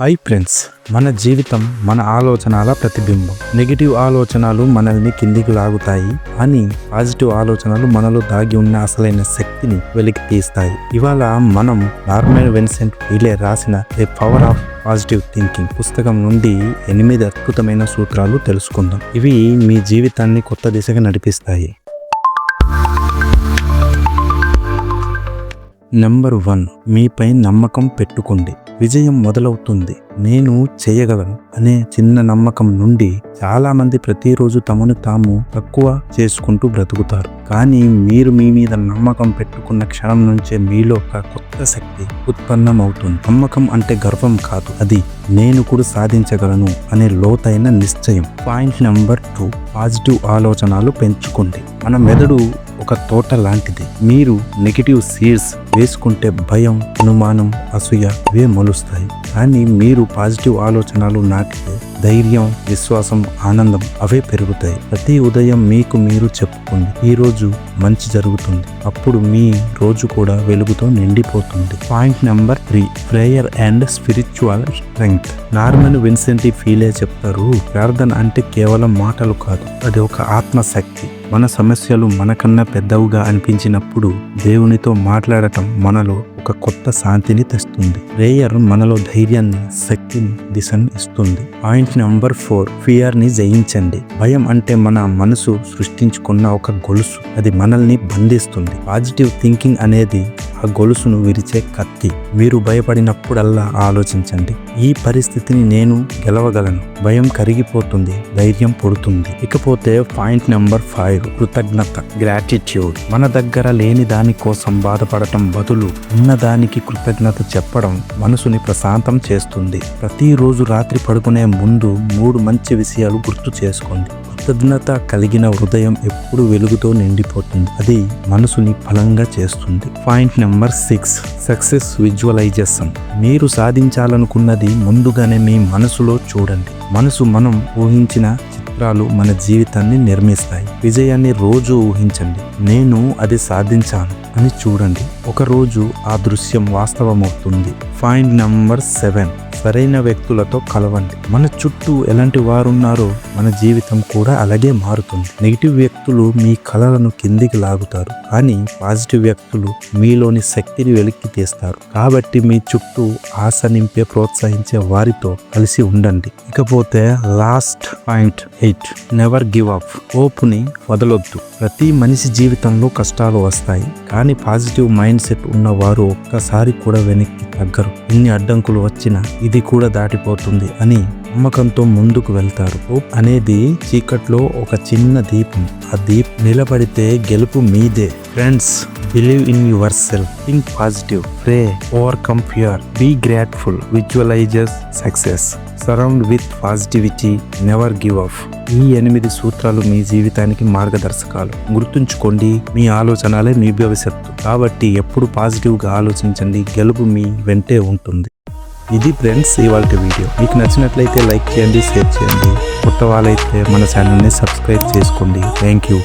Hi friends మన జీవితం మన ఆలోచనల ప్రతిబింబం. నెగిటివ్ ఆలోచనలు మనల్ని కిందికి లాగుతాయి అని పాజిటివ్ ఆలోచనలు మనలో దాగి ఉన్న అసలైన శక్తిని వెలికి తీస్తాయి. ఇవాళ మనం నార్మల్ వెన్సెంట్ వీలే రాసిన The Power of Positive Thinking పుస్తకం నుండి ఎనిమిది అద్భుతమైన సూత్రాలు తెలుసుకుందాం. ఇవి మీ జీవితాన్ని కొత్త దిశగా నడిపిస్తాయి. నెంబర్ వన్ మీపై నమ్మకం పెట్టుకోండి. విజయం మొదలవుతుంది. నేను చేయగలను అనే చిన్న నమ్మకం నుండి చాలా మంది ప్రతిరోజు తమను తాము తక్కువ చేసుకుంటూ బ్రతుకుతారు. కానీ మీరు మీ మీద నమ్మకం పెట్టుకున్న క్షణం నుంచే మీలో ఒక కొత్త శక్తి ఉత్పన్నం అవుతుంది నమ్మకం అంటే గర్వం కాదు. అది నేను కూడా సాధించగలను అనే లోతైన నిశ్చయం. పాయింట్ నెంబర్ టూ పాజిటివ్ ఆలోచనలు పెంచుకోండి. మన మెదడు ఒక తోట లాంటిది. మీరు నెగిటివ్ సీడ్స్ వేసుకుంటే భయం అనుమానం అసూయ ఇవే మొలుస్తాయి. కానీ మీరు పాజిటివ్ ఆలోచనలు నాటితే ధైర్యం విశ్వాసం ఆనందం అవే పెరుగుతాయి. ప్రతి ఉదయం మీకు మీరు చెప్పుకోండి ఈ రోజు మంచి జరుగుతుంది. అప్పుడు మీ రోజు కూడా వెలుగుతో నిండిపోతుంది. Point number three prayer and spiritual strength Norman Vincent Peale చెప్తారు ప్రార్థన అంటే కేవలం మాటలు కాదు అది ఒక ఆత్మశక్తి. మన సమస్యలు మనకన్నా పెద్దవిగా అనిపించినప్పుడు దేవునితో మాట్లాడటం మనలో ఒక కొత్త శాంతిని తెస్తుంది. ప్రేయర్ మనలో ధైర్యాన్ని శక్తిని దిశను ఇస్తుంది. పాయింట్ నెంబర్ ఫోర్ ఫియర్ని జయించండి. భయం అంటే మన మనసు సృష్టించుకున్న ఒక గొలుసు. అది మనల్ని బంధిస్తుంది. పాజిటివ్ థింకింగ్ అనేది ఆ గొలుసును విరిచే కత్తి. మీరు భయపడినప్పుడల్లా ఆలోచించండి. ఈ పరిస్థితిని నేను గెలవగలను. భయం కరిగిపోతుంది ధైర్యం పుడుతుంది. ఇకపోతే పాయింట్ నెంబర్ ఫైవ్ కృతజ్ఞత గ్రాటిట్యూడ్. మన దగ్గర లేని దాని కోసం బాధపడటం బదులు ఉన్న దానికి కృతజ్ఞత చెప్పడం మనసుని ప్రశాంతం చేస్తుంది. ప్రతిరోజు రాత్రి పడుకునే ముందు మూడు మంచి విషయాలు గుర్తు చేసుకోండి. కృతజ్ఞత కలిగిన హృదయం ఎప్పుడు వెలుగుతో నిండిపోతుంది. అది మనసుని బలంగా చేస్తుంది. Point number six success visualisation. మీరు సాధించాలనుకున్నది ముందుగానే మీ మనసులో చూడండి. మనసు మనం ఊహించిన చిత్రాలు మన జీవితాన్ని నిర్మిస్తాయి. విజయాన్ని రోజు ఊహించండి. నేను అది సాధించాను అని చూడండి. ఒకరోజు ఆ దృశ్యం వాస్తవమవుతుంది. Find number seven. సరైన వ్యక్తులతో కలవండి. మన చుట్టూ ఎలాంటి వారున్నారో మన జీవితం కూడా అలాగే మారుతుంది. నెగిటివ్ వ్యక్తులు మీ కళలను కిందికి లాగుతారు. కానీ పాజిటివ్ వ్యక్తులు మీలోని శక్తిని వెలికి తీస్తారు. కాబట్టి మీ చుట్టూ ఆశ నింపే ప్రోత్సహించే వారితో కలిసి ఉండండి. ఇకపోతే last point eight. Never give up. హోప్ని వదలొద్దు. ప్రతి మనిషి జీవితంలో కష్టాలు వస్తాయి. కానీ పాజిటివ్ మైండ్ సెట్ ఉన్నవారు ఒక్కసారి కూడా వెనక్కి తగ్గరు. ఎన్ని అడ్డంకులు వచ్చినా ఇది కూడా దాటిపోతుంది అని నమ్మకంతో ముందుకు వెళ్తారు. హోప్ అనేది చీకట్లో ఒక చిన్న దీపం. ఆ దీప్ నిలబడితే గెలుపు మీదే. Friends believe in yourself think positive pray overcome fear be grateful visualisers success surround with positivity never give up ఈ ఎనిమిది సూత్రాలు మీ జీవితానికి మార్గదర్శకాలు. గుర్తుంచుకోండి మీ ఆలోచనలే మీ భవిష్యత్తు. కాబట్టి ఎప్పుడు పాజిటివ్గా ఆలోచించండి. గెలుపు మీ వెంటే ఉంటుంది. ఇది ఫ్రెండ్స్ ఇవాళ వీడియో. మీకు నచ్చినట్లయితే లైక్ చేయండి షేర్ చేయండి. కొత్త వాళ్ళైతే మన ఛానల్ని సబ్స్క్రైబ్ చేసుకోండి. Thank you.